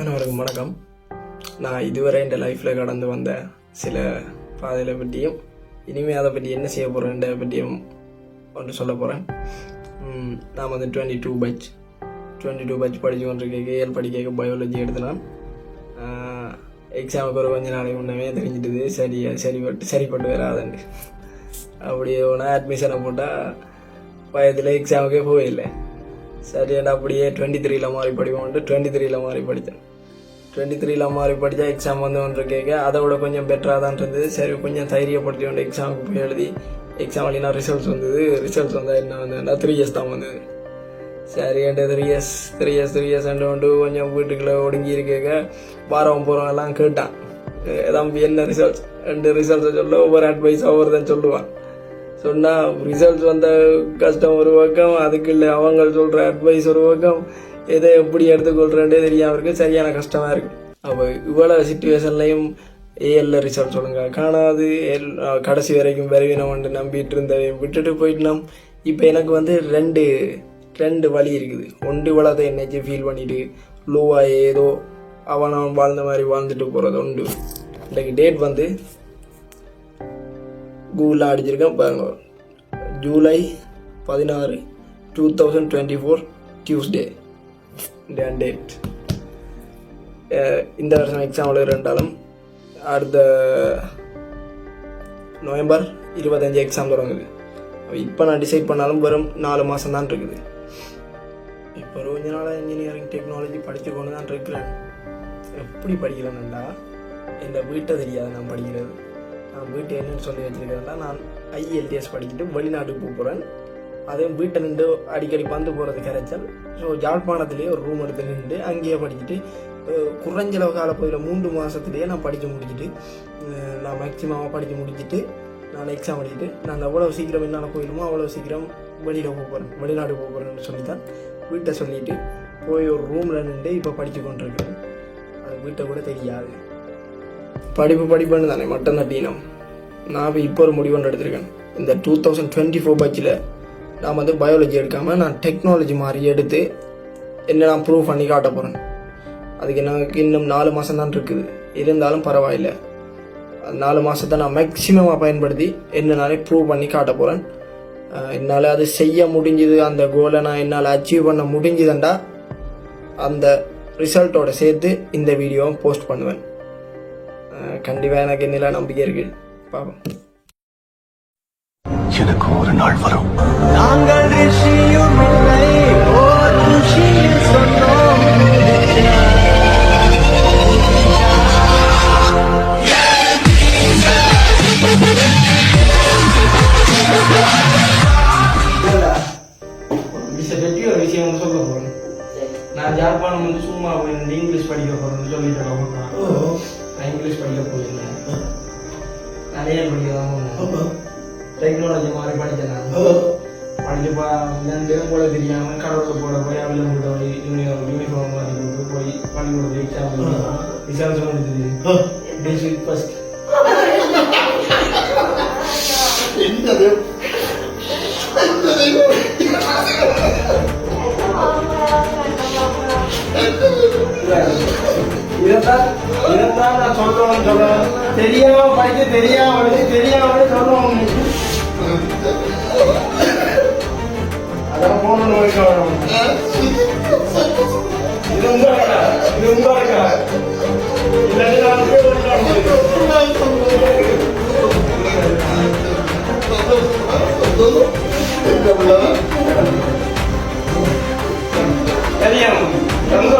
அனைவருக்கும் வணக்கம். நான் இதுவரை இந்த லைஃப்பில் கடந்து வந்த சில பாதைகளை பற்றியும் இனிமேல் அதை பற்றி என்ன செய்ய போகிறேன்ற பற்றியும் ஒன்று சொல்ல போகிறேன் நான் வந்து twenty two batch twenty two batch படித்து கொண்டிருக்க கேஎல் படிக்க பயாலஜி எடுத்தினான் எக்ஸாமுக்கு ஒரு கொஞ்ச நாளைக்கு முன்னமே தெரிஞ்சிட்டுது. சரி சரிப்பட்டு சரிப்பட்டு வராதுன்னு. அப்படி ஒன்றா அட்மிஷனை போட்டால் பயத்தில் எக்ஸாமுக்கே போயில்லை சரி அப்படியே டுவெண்ட்டி த்ரீல மாறி படிப்போம்ட்டு டுவெண்ட்டி த்ரீல மாறி படித்தேன். டுவெண்ட்டி த்ரீல மாதிரி படித்தா எக்ஸாம் வந்து ஒன்று கேட்க அதை விட கொஞ்சம் பெட்டராக தான் இருந்தது. சரி கொஞ்சம் தைரியப்படுத்தி கொண்டு எக்ஸாமுக்கு போய் எழுதி எக்ஸாம் வழினா ரிசல்ட்ஸ் வந்தது. ரிசல்ட்ஸ் வந்தால் என்ன வந்ததுன்னா த்ரீ இயர்ஸ் தான் வந்தது. சரி என்கிட்ட three years three years three years வந்து கொஞ்சம் வீட்டுக்குள்ளே ஒடுங்கி இருக்க வாரம் போகிறவங்க எல்லாம் கேட்டான். தம்பி என்ன ரிசல்ட்ஸ் ரெண்டு ரிசல்ட்ஸை சொல்ல ஒவ்வொரு அட்வைஸ் ஒவ்வொருதான் சொல்லுவான். சொன்னால் ரிசல்ட் வந்த கஷ்டம் ஒரு பக்கம் அதுக்கு இல்லை அவங்க சொல்கிற அட்வைஸ் ஒரு பக்கம் எதை எப்படி எடுத்துக்கொள்கிறேன்டே தெரியாமல் இருக்குது சரியான கஷ்டமாக இருக்குது அப்போ இவ்வளோ சுச்சுவேஷன்லையும் ஏஎல்ல ரிசல்ட் சொல்லுங்க. காணாது. எல்- கடைசி வரைக்கும் விரைவினம் நம்பிட்டு இருந்தவன் விட்டுட்டு போயிட்டோம். இப்போ எனக்கு வந்து ரெண்டு ரெண்டு வழி இருக்குது. ஒன்று இவ்வளோதை என்னச்சு ஃபீல் பண்ணிட்டு லோவாக ஏதோ அவன் அவன் வாழ்ந்த மாதிரி வாழ்ந்துட்டு போகிறது உண்டு. இன்றைக்கு டேட் வந்து கூகுளில் அடிச்சிருக்கேன் பாருங்க. ஜூலை பதினாறு two thousand twenty four Tuesday date இந்த வருஷம் எக்ஸாம் இருந்தாலும் அடுத்த நவம்பர் இருபத்தஞ்சு எக்ஸாம் தொடங்குது. இப்போ நான் டிசைட் பண்ணாலும் வெறும் நாலு மாதம் தான் இருக்குது. இப்போ கொஞ்ச நாளாக இன்ஜினியரிங் டெக்னாலஜி படித்து கொண்டு தான் இருக்கிறேன். எப்படி படிக்கிறேன்டா இந்த வீட்டை தெரியாது நான் படிக்கிறது. நான் வீட்டை என்னன்னு சொல்லி வச்சிருக்கிறேன்னா நான் ஐஎல்டிஎஸ் படிச்சுட்டு வெளிநாட்டுக்கு போக போகிறேன் அதையும் வீட்டை நின்று அடிக்கடி வந்து போகிறது கிடைச்சல் ஸோ யாழ்ப்பாணத்துலேயே ஒரு ரூம் எடுத்து நின்று அங்கேயே படிச்சுட்டு அஹ், குறைஞ்சளவு காலப்பகுதியில் மூன்று மாதத்துலேயே நான் படித்து முடிச்சுட்டு நான் மேக்சிமமாக படித்து முடிச்சுட்டு நான் எக்ஸாம் எழுதிட்டு நான் எவ்வளோ சீக்கிரம் என்னால் போயிடுமோ அவ்வளோ சீக்கிரம் வெளியில் போக போகிறேன் வெளிநாடு போக போகிறேன்னு சொல்லி தான் வீட்டை சொல்லிவிட்டு போய் ஒரு ரூமில் நின்று இப்போ படித்து கொண்டிருக்கிறேன். அது வீட்டை கூட தெரியாது. படிப்பு படிப்புன்னு தானே மட்டும்தான் தீனம் நான் இப்போ இப்போ ஒரு முடிவு ஒன்று எடுத்திருக்கேன். இந்த டூ தௌசண்ட் டுவெண்ட்டி ஃபோர் பட்சில் நான் வந்து பயாலஜி எடுக்காமல் நான் டெக்னாலஜி மாதிரி எடுத்து என்ன நான் ப்ரூவ் பண்ணி காட்ட போகிறேன் அதுக்கு எனக்கு இன்னும் நாலு மாதம் தான் இருக்குது. இருந்தாலும் பரவாயில்லை. நாலு மாதத்தை நான் மேக்ஸிமமாக பயன்படுத்தி என்ன நானே ப்ரூவ் பண்ணி காட்ட போகிறேன் என்னால் அது செய்ய முடிஞ்சுது அந்த கோலை நான் என்னால் அச்சீவ் பண்ண முடிஞ்சுதுண்டா அந்த ரிசல்ட்டோட சேர்த்து இந்த வீடியோவை போஸ்ட் பண்ணுவேன். கண்டிப்பாக எனக்கு என்னில நம்பிக்கை இருக்கு. பாப்போம். எனக்கு ஒரு நாள் வரும். நாங்கள் ரிஷியும் இல்லை ஓர் ருஷியில் சொன்னோம். பற்றி ஒரு விஷயம் வந்து சொல்ல போகிறேன் நான் ஜாழ்ப்பாணம் வந்து சும்மா போய் இங்கிலீஷ் படிக்க போகிறேன்னு சொல்லிட்டு இருக்கேன். இங்கிலீஷ் படிக்க போயிருந்தேன் நிறைய படிக்க தான் டெக்னாலஜி மாதிரி நான் படிச்சுப்பா ரெண்டு போல தெரியாம கடவுள் போட போய் அவில முட்ட போய் யூனிஃபார்ம் யூனிஃபார்ம் மாதிரி போட்டு போய் பள்ளிக்கூடத்து எக்ஸாம் ரிசல்ட்ஸ் வந்துச்சு டிஸ்ட்ரிக்ட் ஃபர்ஸ்ட் இதைத்தான் இதைத்தான் நான் சொல்றோம்னு சொல்றேன் தெரியாம படிச்சு தெரியாம படிச்சு தெரியாம படிச்சு சொல்றோம் அதான் போன நோய்க்கு வரும் இது உங்க இருக்கா இது உங்க இருக்கா இல்லாட்டி நான் போய் தெரியும் சந்தோஷம்